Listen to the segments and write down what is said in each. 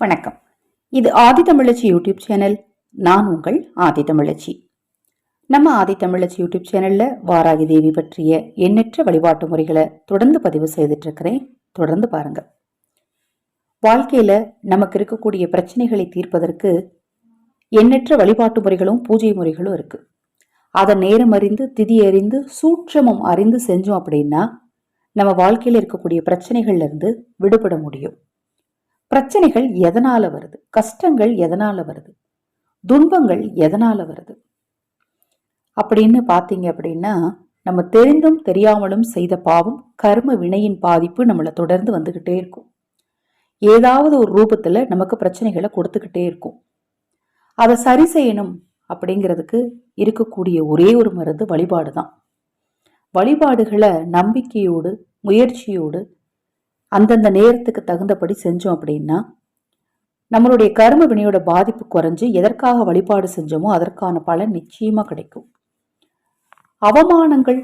வணக்கம். இது ஆதி தமிழச்சி YouTube channel. நான் உங்கள் ஆதி தமிழச்சி. நம்ம ஆதி தமிழச்சி யூடியூப் சேனல்ல வாராகி தேவி பற்றிய எண்ணற்ற வழிபாட்டு முறைகளை தொடர்ந்து பதிவு செய்துட்டு இருக்கிறேன் தொடர்ந்து பாருங்க. வாழ்க்கையில நமக்கு இருக்கக்கூடிய பிரச்சனைகளை தீர்ப்பதற்கு எண்ணற்ற வழிபாட்டு முறைகளும் பூஜை முறைகளும் இருக்கு. அதை நேரம் அறிந்து திதி அறிந்து சூட்சமம் அறிந்து செஞ்சோம் அப்படின்னா நம்ம வாழ்க்கையில் இருக்கக்கூடிய பிரச்சனைகள்ல இருந்து விடுபட முடியும். பிரச்சனைகள் எதனால வருது? கஷ்டங்கள் எதனால வருது? துன்பங்கள் எதனால வருது? அப்படின்னு பார்த்தீங்க அப்படின்னா நம்ம தெரிந்தும் தெரியாமலும் செய்த பாவம் கர்ம வினையின் பாதிப்பு நம்மளை தொடர்ந்து வந்துக்கிட்டே இருக்கும். ஏதாவது ஒரு ரூபத்தில் நமக்கு பிரச்சனைகளை கொடுத்துக்கிட்டே இருக்கும். அதை சரி செய்யணும் அப்படிங்கிறதுக்கு இருக்கக்கூடிய ஒரே ஒரு மருந்து வழிபாடு தான் வழிபாடுகளை நம்பிக்கையோடு முயற்சியோடு அந்தந்த நேரத்துக்கு தகுந்தபடி செஞ்சோம் அப்படின்னா நம்மளுடைய கர்ம வினையோட பாதிப்பு குறைஞ்சு எதற்காக வழிபாடு செஞ்சோமோ அதற்கான பலன் நிச்சயமாக கிடைக்கும். அவமானங்கள்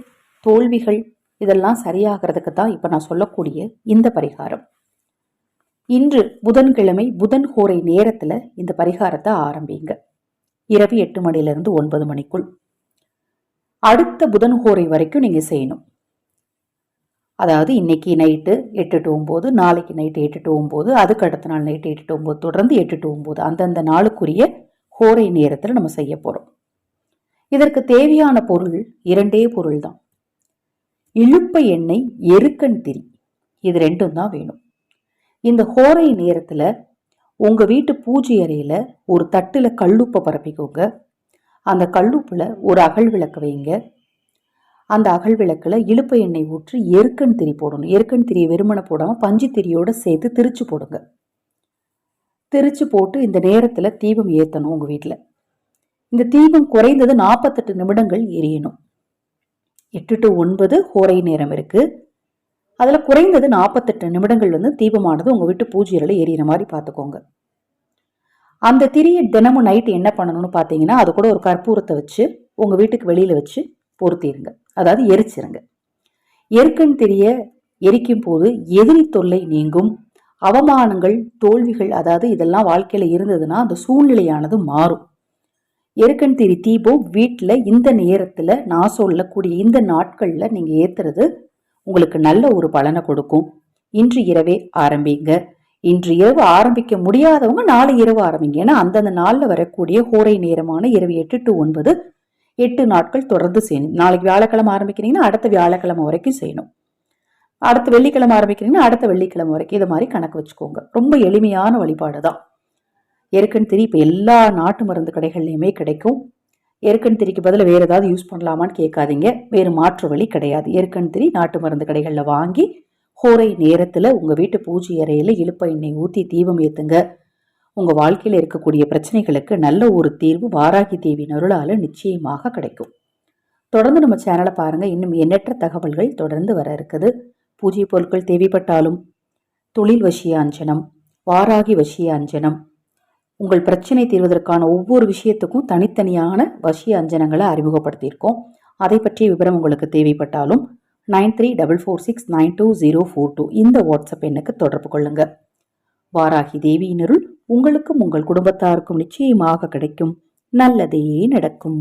தோல்விகள் இதெல்லாம் சரியாகிறதுக்கு தான் இப்போ நான் சொல்லக்கூடிய இந்த பரிகாரம். இன்று புதன்கிழமை புதன் ஹோரை நேரத்தில் இந்த பரிகாரத்தை ஆரம்பிங்க. இரவு எட்டு மணிலிருந்து ஒன்பது மணிக்குள். அடுத்த புதன் ஹோரை வரைக்கும் நீங்கள் செய்யணும். அதாவது இன்னைக்கு நைட்டு எட்டு டு ஒம்பது நாளைக்கு நைட்டு எட்டு டு ஒம்பது அதுக்கு அடுத்த நாள் நைட்டு எட்டு டு ஒம்பது தொடர்ந்து எட்டு டு ஒம்பது அந்தந்த நாளுக்குரிய ஹோரை நேரத்தில் நம்ம செய்ய போகிறோம் இதற்கு தேவையான பொருள் இரண்டே பொருள் தான் இழுப்ப எண்ணெய் எருக்கன் திரி. இது ரெண்டும் தான் வேணும். இந்த ஹோரை நேரத்தில் உங்கள் வீட்டு பூஜை அறையில் ஒரு தட்டில் கல்லுப்பை பரப்பிக்கோங்க. அந்த கல்லுப்பில் ஒரு அகல் விளக்கு வைங்க. அந்த அகல் விளக்கில் இழுப்பை எண்ணெய் ஊற்றி எருக்கன் திரி போடணும். எருக்கன் திரியை வெறுமனை போடாமல் பஞ்சு திரியோடு சேர்த்து திரிச்சு போடுங்க. திரிச்சு போட்டு இந்த நேரத்தில் தீபம் ஏற்றணும் உங்கள் வீட்டில் இந்த தீபம் குறைந்தது நாற்பத்தெட்டு நிமிடங்கள் எரியணும். எட்டு டு ஒன்பது ஹோரை நேரம் இருக்குது அதில் குறைந்தது நாற்பத்தெட்டு நிமிடங்கள் வந்து தீபமானது உங்கள் வீட்டு பூஜையில் எரியிற மாதிரி பார்த்துக்கோங்க அந்த திரியை தினமும் நைட்டு என்ன பண்ணணும்னு பார்த்தீங்கன்னா அது கூட ஒரு கற்பூரத்தை வச்சு உங்கள் வீட்டுக்கு வெளியில் வச்சு பொருத்திடுங்க. அதாவது எரிச்சிருங்க. எருக்கன் தெரிய எரிக்கும் போது எதிரி தொல்லை நீங்கும். அவமானங்கள் தோல்விகள் அதாவது இதெல்லாம் வாழ்க்கையில் இருந்ததுன்னா அந்த சூழ்நிலையானது மாறும். எருக்கன் திரி தீபம் வீட்டில் இந்த நேரத்தில் நான் சொல்லக்கூடிய இந்த நாட்களில் நீங்கள் ஏற்றுறது உங்களுக்கு நல்ல ஒரு பலனை கொடுக்கும். இன்று இரவே ஆரம்பிங்க. இன்று இரவு ஆரம்பிக்க முடியாதவங்க நாளை இரவு ஆரம்பிங்க. ஏன்னா அந்தந்த நாளில் வரக்கூடிய ஹோரை நேரமான இரவு எட்டு டு ஒன்பது எட்டு நாட்கள் தொடர்ந்து செய்யணும். நாளைக்கு வியாழக்கிழமை ஆரம்பிக்கிறீங்கன்னா அடுத்த வியாழக்கிழமை வரைக்கும் செய்யணும். அடுத்த வெள்ளிக்கிழமை ஆரம்பிக்கிறீங்கன்னா அடுத்த வெள்ளிக்கிழமை வரைக்கும் இது மாதிரி கணக்கு வச்சுக்கோங்க. ரொம்ப எளிமையான வழிபாடு தான். எருக்கன் திரி இப்போ எல்லா நாட்டு மருந்து கடைகள்லையுமே கிடைக்கும். ஏற்கன் திரிக்கு பதில் வேறு ஏதாவது யூஸ் பண்ணலாமான்னு கேட்காதீங்க. வேறு மாற்று வழி கிடையாது. எருக்கன் திரி நாட்டு மருந்து கடைகளில் வாங்கி ஹோரை நேரத்தில் உங்கள் வீட்டு பூஜை அறையில் இழுப்ப எண்ணெய் ஊற்றி தீபம் ஏற்றுங்க உங்கள் வாழ்க்கையில் இருக்கக்கூடிய பிரச்சனைகளுக்கு நல்ல ஒரு தீர்வு வாராகி தேவியின் அருளால் நிச்சயமாக கிடைக்கும். தொடர்ந்து நம்ம சேனலை பாருங்கள் இன்னும் எண்ணற்ற தகவல்கள் தொடர்ந்து வர இருக்குது. பூஜை பொருட்கள் தேவைப்பட்டாலும் தொழில் வசியாஞ்சனம் வாராகி வசியாஞ்சனம் உங்கள் பிரச்சனை தீர்வதற்கான ஒவ்வொரு விஷயத்துக்கும் தனித்தனியான வசிய அஞ்சனங்களை அறிமுகப்படுத்தியிருக்கோம். அதை பற்றிய விவரம் உங்களுக்கு தேவைப்பட்டாலும் nine three double four six nine two zero four two இந்த வாட்ஸ்அப் எண்ணுக்கு தொடர்பு கொள்ளுங்கள் வாராகி தேவியினருள் உங்களுக்கும் உங்கள் குடும்பத்தாருக்கும் நிச்சயமாக கிடைக்கும். நல்லதே நடக்கும்.